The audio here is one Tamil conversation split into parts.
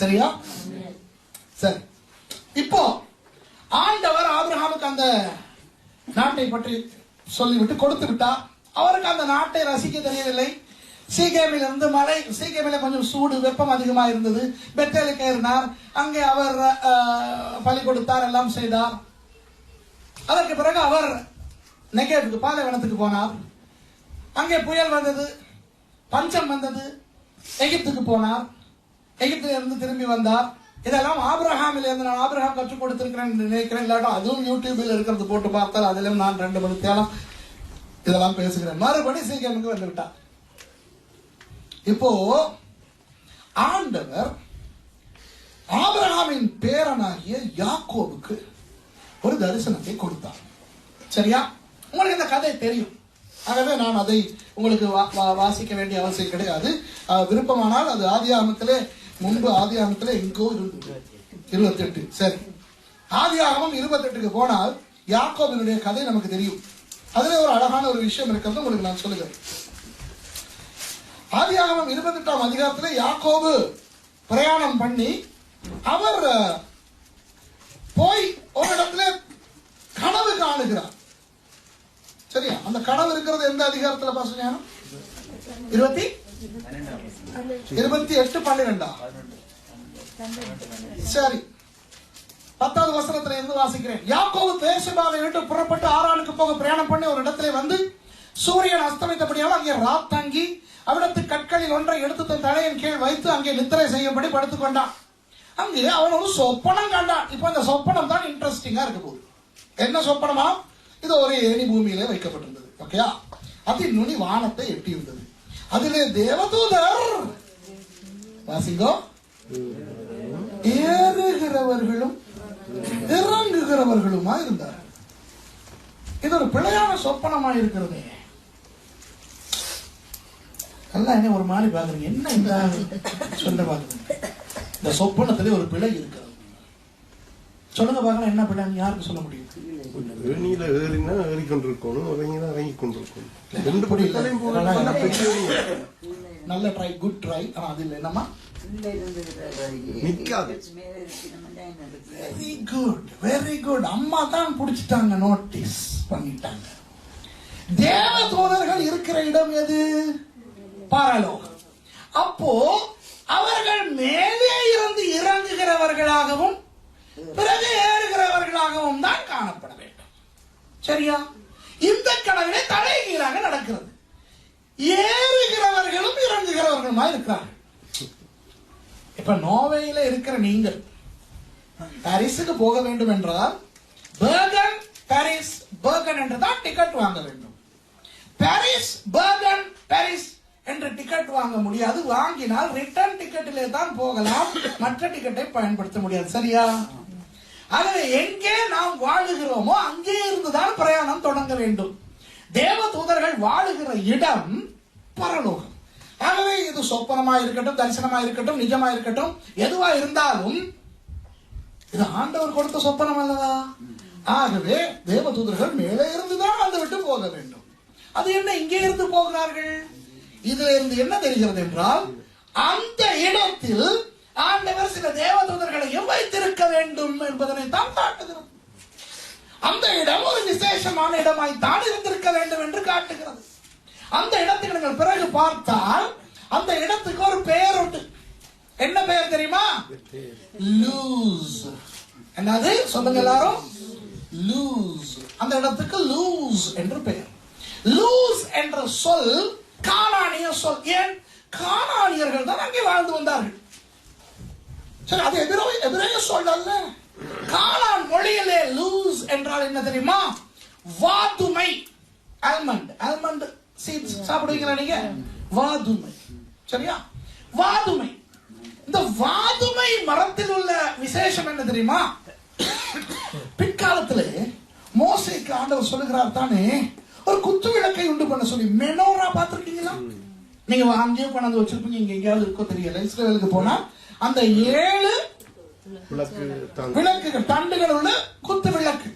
சரியா? சரி. இப்போ ஆண்டவர் ஆபிரஹாமுக்கு அந்த நாட்டை பற்றி சொல்லிவிட்டு கொடுத்து விட்டா அவருக்கு அந்த நாட்டை ரசிக்க தெரியவில்லை. சீகேமில் இருந்து மலை சீகேமில கொஞ்சம் சூடு வெப்பம் அதிகமா இருந்தது. பெத்தேலுக்கு ஏறினார் அங்கே அவர் பலி கொடுத்தார் எல்லாம் செய்தார். அதற்கு பிறகு அவர் நெகேவுக்கு பாலைவனத்துக்கு போனார். அங்கே புயல் வந்தது பஞ்சம் வந்தது எகிப்துக்கு போனார். எகிப்தில இருந்து திரும்பி வந்தார். இதெல்லாம் ஆபிரஹாமில் இருந்து நான் ஆபிரஹாம் கற்றுக் கொடுத்திருக்கிறேன் நினைக்கிறேன். இல்லாட்டும் அதுவும் யூடியூபில் இருக்கிறது போட்டு பார்த்தால் அதிலும் நான் ரெண்டு மணி தேலம் இதெல்லாம் பேசுகிறேன். மறுபடி சீக்கிரமுக்கு வந்து விட்டார். இப்போ ஆண்டவர் ஆபிரஹாமின் பேரனாகிய யாக்கோவுக்கு ஒரு தரிசனத்தை கொடுத்தார். சரியா? உங்களுக்கு இந்த கதை தெரியும். ஆகவே நான் அதை உங்களுக்கு வா- வா- வாசிக்க வேண்டிய அவசியம் கிடையாது. விருப்பமானால் அது ஆதி ஆரம்பத்திலே முன்பு ஆதியாகமத்திலே எங்கோ இருந்தது. இருபத்தி எட்டு சரி. ஆதியாகமம் இருபத்தெட்டுக்கு போனால் யாக்கோபினுடைய கதை நமக்கு தெரியும். அதுல ஒரு அழகான ஒரு விஷயம் இருக்கிறது உங்களுக்கு நான் சொல்லுகிறேன். ஆதியாகமம் இருபத்தெட்டாம் அதிகாரத்துல யாக்கோபு பிரயாணம் பண்ணி அவர் போய் ஒரு இடத்துல கனவு காணுகிறார். சரியா? அந்த கனவு இருக்கிறது எந்த அதிகாரத்துல பாச இருபத்தி இருபத்தி எட்டு பன்னிரெண்டா? சரி. பத்தாவது வசனத்துல இருந்து வாசிக்கிறேன். யாக்கோவு தேசபாவை விட்டு புறப்பட்டு ஆறாளுக்கு போக பிரயாணம் பண்ணி ஒரு இடத்துல வந்து சூரியன் அஸ்தமித்தபடியால் அங்கே ராத்தங்கி அவிடத்து கற்களில் ஒன்றை எடுத்து தன் தலையின் கீழ் வைத்து அங்கே நித்திரை செய்யும்படி படுத்துக்கொண்டான் அங்கே அவன் ஒரு சொப்பனம் கண்டான். இப்போ அந்த சொப்பனம் தான் இன்ட்ரெஸ்டிங்கா இருக்க போகுது. என்ன சொப்பனமா? இது ஒரு ஏணி பூமியிலே வைக்கப்பட்டிருந்தது. ஓகேயா அதி நுனி வானத்தை எட்டியிருந்தது. அதிலே தேவதூதர் வாசிங்கோ ஏறுகிறவர்களும் இறங்குகிறவர்களுமா இருந்தார் இது ஒரு பிழையான சொப்பனமா இருக்கிறதே எல்லாம் என்ன ஒரு மாதிரி பாக்குறீங்க என்ன இந்த சொல்ல பாக்குறீங்க இந்த சொப்பனத்திலே ஒரு பிழை இருக்கிறது சொல்லுங்க பார்க்கலாம் என்ன பிழை யாருக்கு சொல்ல முடியும்? ஏணியில ஏறினா ஏறிக்கொண்டிருக்கணும் இறங்கினா இறங்கி கொண்டிருக்கணும் ரெண்டு அதெல்லாம் நல்லா ட்ரை குட் ட்ரை ஆனா அது இல்லை. நிக்காது. வெரி குட் வெரி குட் அம்மா தான் புடிச்சிட்டாங்க நோட்டீஸ் பண்ணிட்டாங்க. தேவ தூதர்கள் இருக்கிற இடம் எது? பாரலோகம். அப்போ அவர்கள் மேலே இருந்து இறங்குகிறவர்களாகவும் பிறகு ஏறுகிறவர்களாகவும் தான் காணப்பட வேண்டும். சரியா? இந்த கனவிலே தலைகீழாக நடக்கிறது. ஏறுகிறவர்களும் இறங்குகிறவர்களுமா இருக்கிறார்கள். இப்ப நோவையில இருக்கிற நீங்கள் பாரிஸுக்கு போக வேண்டும் என்றால் பெர்கன் பாரிஸ் பெர்கன் என்று தான் டிக்கெட் வாங்க வேண்டும். பாரிஸ் பேர்கன் பாரிஸ் என்று டிக்கெட் வாங்க முடியாது. வாங்கினால் ரிட்டர்ன் டிக்கெட்டிலே தான் போகலாம். மற்ற டிக்கெட்டை பயன்படுத்த முடியாது. சரியா? ஆகவே எங்கே நாம் வாழுகிறோமோ அங்கே இருந்துதான் பிரயாணம் தொடங்க வேண்டும். தேவ தூதர்கள் வாழுகிற இடம் பரலோகம். ஆகவே இது சொப்பனமா இருக்கட்டும் தரிசனமா இருக்கட்டும் நிஜமா இருக்கட்டும் எதுவா இருந்தாலும் இது ஆண்டவர் கொடுத்த சொப்பனம் அல்லவா? ஆகவே தேவதூதர்கள் மேலே இருந்துதான் வந்து விட்டு போக வேண்டும். அது என்ன இங்கே இருந்து போகிறார்கள்? இதுல இருந்து என்ன தெரிகிறது என்றால் அந்த இடத்தில் ஆண்டவர் சில தேவதூதர்களையும் வைத்திருக்க வேண்டும் என்பதனை தான் காட்டுகிறது. அந்த இடம் ஒரு விசேஷமான இடமாய் தான் இருந்திருக்க வேண்டும் என்று காட்டுகிறது. அந்த இடத்துக்கு நீங்கள் பிறகு பார்த்தால் அந்த இடத்துக்கு ஒரு பெயர் உண்டு. என்ன பெயர் தெரியுமா? லூஸ். என்னது? சொல்லுங்க எல்லாரும். லூஸ். அந்த இடத்துக்கு லூஸ் என்று பெயர். லூஸ் என்ற சொல் காணானிய சொல். ஏன்? காணானியர்கள் தான் அங்கே வாழ்ந்து வந்தார்கள். சரி அது எதிரோ எதிரே சொல்லல. காளான் மொழியிலே லூஸ் என்றால் என்ன தெரியுமா? வாதுமை ஆல்மண்ட் ஆல்மண்ட் சீட்ஸ் சாப்பிடுவீங்களா நீங்க? வாதுமை. சரியா? வாதுமை. இந்த வாதுமை மரத்தில் உள்ள விசேஷம் என்ன தெரியுமா? பிற்காலத்தில் மோசைக்கு ஆண்டவர் சொல்லுகிறார் தானே ஒரு குத்து விளக்கை உண்டு பண்ண சொல்லி. மெனோரா பார்த்துருக்கீங்களா? நீங்க அங்கேயும் கொண்டாந்து வச்சிருப்பீங்க இங்க எங்கேயாவது இருக்கோ தெரியல. இஸ்ரேலுக்கு போனா அந்த ஏழு விளக்குகள் தண்டுகள் உள்ள குத்து விளக்கு.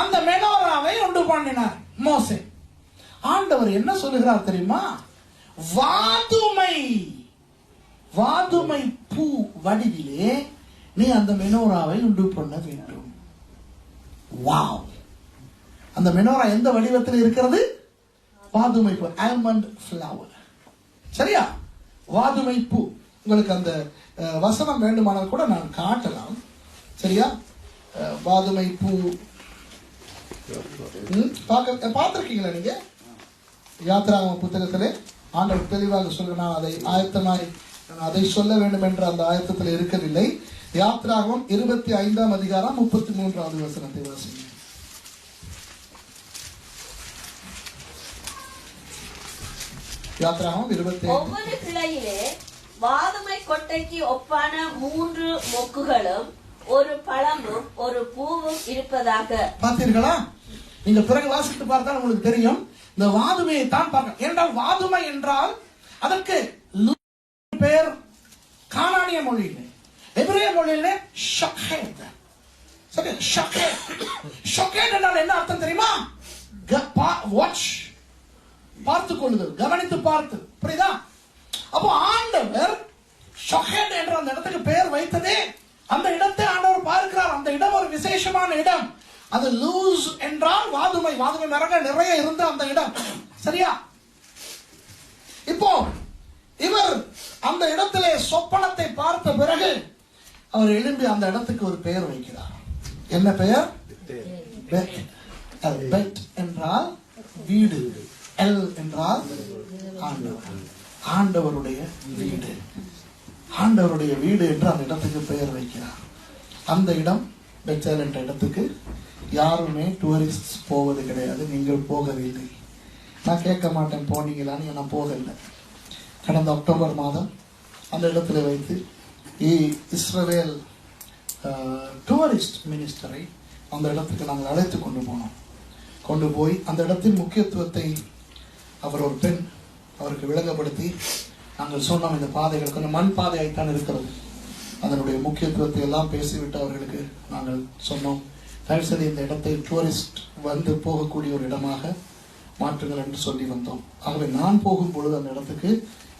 அந்த மெனோராவை உண்டு பண்ணினார் மோசே. ஆண்டவர் என்ன சொல்லுகிறார் தெரியுமா? வாதுமை வாதுமை பூ வடிவிலே நீ அந்த மெனோராவை உண்டு பண்ண வேண்டும். வாவ். அந்த மெனோரா எந்த வடிவத்தில் இருக்கிறது? வாதுமை பூ ஆல்மண்ட் ஃபிளவர் சரியா? வாதுமை பூ. உங்களுக்கு அந்த வசனம் வேண்டுமானால் கூட நான் காட்டலாம். சரியா? வாதுமை பூ. ம், பார்க்க பார்த்துருக்கீங்களா நீங்க? யாத்ராகம புத்தகத்திலே ஆண்டவர் தெளிவாக சொல்ல நான் அதை ஆயத்தமாய் நான் அதை சொல்ல வேண்டும் என்ற அந்த ஆயத்தத்தில் இருக்கவில்லை. யாத்ராகமம் இருபத்தி ஐந்தாம் அதிகாரம் முப்பத்தி மூன்றாவது வசனத்தை வாசிங்க. யாத்ராகமம் இருபத்தி ஒவ்வொரு கிளையிலே வாதுமை கொட்டைக்கு ஒப்பான மூன்று மொக்குகளும் ஒரு பழமும் ஒரு பூவும் இருப்பதாக. பார்த்தீர்களா? நீங்க பிறகு வாசித்து பார்த்தால் உங்களுக்கு தெரியும். இந்த வாதுமையை தான் பார்க்க என்றால் வாதுமை என்றால் அதற்கு லு- பெயர் கானானிய மொழியில். எபிரேய மொழியில் ஷக்கேத் சரி ஷக்கேத் ஷக்கேத் என்றால் என்ன அர்த்தம் தெரியுமா? வாட்ச் பார்த்து கொள்ளுதல் கவனித்து பார்த்து. புரியுதா? அப்போ ஆண்டவர் ஷொஹேட் என்ற அந்த இடத்துக்கு பெயர் வைத்ததே அந்த இடத்தை ஆண்டவர் பார்க்கிறார். அந்த இடம் ஒரு விசேஷமான இடம். அது லூஸ் என்றால் வாதுமை வாதுமை மரங்கள் நிறைய இருந்த அந்த இடம். சரியா? இப்போ இவர் அந்த இடத்திலே சொப்பனத்தை பார்த்த பிறகு அவர் எழும்பி அந்த இடத்துக்கு ஒரு பெயர் வைக்கிறார். என்ன பெயர்? பெத் என்றால் வீடு. எல் என்றால் ஆண்டவர். ஆண்டவருடைய வீடு. ஆண்டவருடைய வீடு என்று அந்த இடத்துக்கு பெயர் வைக்கிறார். அந்த இடம் பெச்சல் என்ற இடத்துக்கு யாருமே டூரிஸ்ட் போவது கிடையாது. நீங்கள் போகவில்லை. நான் கேட்க மாட்டேன் போனீங்களான்னு நான் போகலை. கடந்த அக்டோபர் மாதம் அந்த இடத்துல வைத்து இஸ்ரவேல் டூரிஸ்ட் மினிஸ்டரை அந்த இடத்துக்கு நாங்கள் அழைத்து கொண்டு போனோம். கொண்டு போய் அந்த இடத்தின் முக்கியத்துவத்தை அவர் ஒரு பெண் அவருக்கு விளங்கப்படுத்தி நாங்கள் சொன்னோம் இந்த பாதைகள் கொஞ்சம் மண் பாதையாய்த்தான் இருக்கிறது. அதனுடைய முக்கியத்துவத்தை எல்லாம் பேசிவிட்டு அவர்களுக்கு நாங்கள் சொன்னோம். தயவு செய்து இந்த இடத்தை டூரிஸ்ட் வந்து போகக்கூடிய ஒரு இடமாக மாற்றுங்கள் என்று சொல்லி வந்தோம். ஆகவே நான் போகும் பொழுது அந்த இடத்துக்கு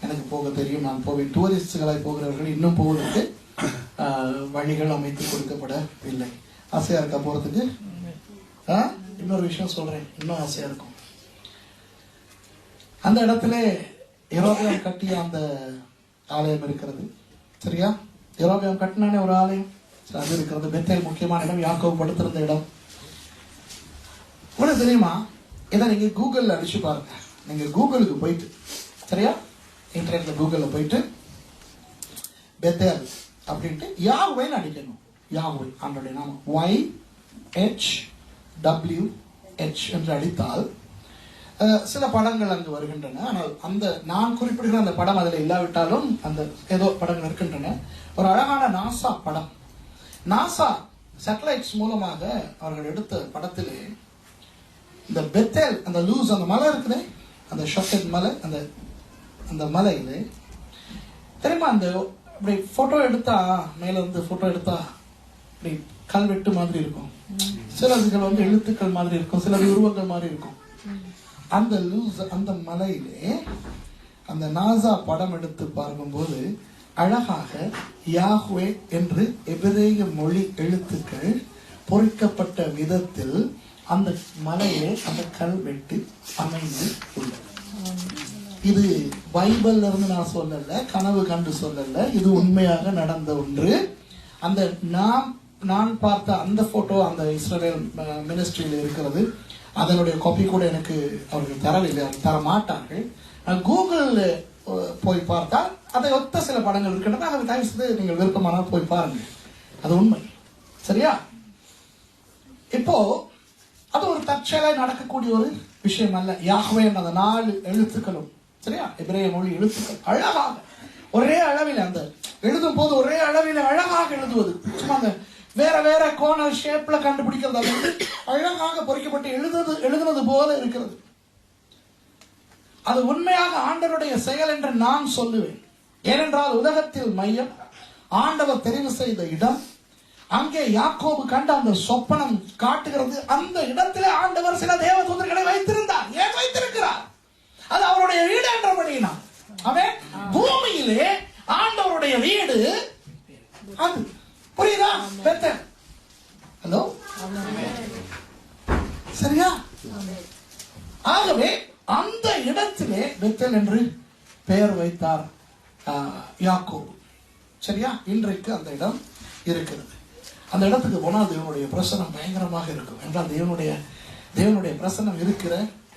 எனக்கு போக தெரியும். நான் போவேன். டூரிஸ்டுகளாய் போகிறவர்கள் இன்னும் போவதற்கு வழிகள் அமைத்து கொடுக்கப்படவில்லை. ஆசையா இருக்கா போறதுக்கு? இன்னொரு விஷயம் சொல்றேன். இன்னும் ஆசையா இருக்கும். அந்த இடத்துல எரோபியம் கட்டிய அந்த ஆலயம் இருக்கிறது. சரியா? எரோபியம் கட்டினானே ஒரு ஆலயம். அது இருக்கிறது. பெத்தேல் முக்கியமான இடம். யாக்கோவு படுத்திருந்த இடம். உங்களுக்கு தெரியுமா? இதை நீங்க கூகுள்ல அடிச்சு பாருங்க. நீங்க கூகுளுக்கு போயிட்டு. சரியா? இன்டர்நெட்ல கூகுள்ல போயிட்டு பெத்தேல் அப்படின்ட்டு யாகுவைன்னு அடிக்கணும். யாகுவை ஆண்டோடைய நாமம். ஒய் ஹெச் டபிள்யூ ஹெச் என்று அடித்தால் சில படங்கள் அங்கு வருகின்றன. ஆனால் அந்த நான் குறிப்பிடுகிற அந்த படம் அதில் இல்லாவிட்டாலும் அந்த ஏதோ படங்கள் இருக்கின்றன. ஒரு அழகான நாசா படம். நாசா சேட்டலைட்ஸ் மூலமாக அவர்கள் எடுத்த படத்திலே இந்த பெத்தேல் அந்த லூஸ் அந்த மலை இருக்குதே அந்த ஷொக்கெட் மலை அந்த அந்த மலையிலே. தெரியுமா அந்த அப்படி போட்டோ எடுத்தா மேல இருந்து போட்டோ எடுத்தா அப்படி கல்வெட்டு மாதிரி இருக்கும். சிலதுகள் வந்து எழுத்துக்கள் மாதிரி இருக்கும். சிலது உருவங்கள் மாதிரி இருக்கும். அந்த லூஸ் அந்த மலையிலே அந்த நாசா படம் எடுத்து பார்க்கும்போது அழகாக யாஹ்வே என்று எபிரேய மொழி எழுத்துக்கள் பொறிக்கப்பட்ட விதத்தில் அந்த மலையிலே அந்த கல்வெட்டு அமைந்து உள்ளது. இது பைபிள்ல இருந்து நான் சொல்லல கனவு கண்டு சொல்லல. இது உண்மையாக நடந்த ஒன்று. அந்த நாம் நான் பார்த்த அந்த போட்டோ அந்த இஸ்ரேல் மினிஸ்ட்ரியில் இருக்கிறது. அதனுடைய காப்பி கூட எனக்கு அவர்கள் தரவில்லை அவர்கள் தர மாட்டார்கள் கூகுளில் போய் பார்த்தால் அதை ஒத்த சில படங்கள் இருக்கின்றன அதை தயவு செய்து நீங்கள் விருப்பமானால் போய் பாருங்கள். அது உண்மை. சரியா? இப்போ அது ஒரு தற்செயலாய் நடக்கக்கூடிய ஒரு விஷயம் அல்ல. யாகவே அந்த நாலு எழுத்துக்களும். சரியா? எபிரேய மொழி எழுத்துக்கள். அழகாக. ஒரே அளவில் அந்த எழுதும் போது ஒரே அளவில் அழகாக எழுதுவது. சும்மா அந்த வேற வேற கோணல் ஷேப்ல கண்டுபிடிக்கிறது. அது அழகாக பொறிக்கப்பட்டு எழுதுது எழுதுனது போல இருக்கிறது. அது உண்மையாக ஆண்டவருடைய செயல் என்று நான் சொல்லுவேன். ஏனென்றால் உலகத்தில் மையம் ஆண்டவர் தெரிவு செய்த இடம் அங்கே யாக்கோபு கண்ட அந்த சொப்பனம் காட்டுகிறது. அந்த இடத்திலே ஆண்டவர் சில தேவதூதர்களை வைத்திருந்தார். ஏன் வைத்திருக்கிறார்? அது அவருடைய வீடு என்றபடியினால் அவன் பூமியிலே ஆண்டவருடைய வீடு அது. புரியுதா? Bethel hello? சரியா? ஆகவே அந்த இடத்திலே பெத்தல் என்று பெயர் வைத்தார் ஆஹ், யாக்கோபு. சரியா? இன்றைக்கு அந்த இடம் இருக்கிறது. அந்த இடத்துக்கு போனால் தேவனுடைய பிரசனம் பயங்கரமாக இருக்கும். என்றால் தேவனுடைய தேவனுடைய பிரசனம் இருக்கிற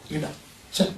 இடம். சரி.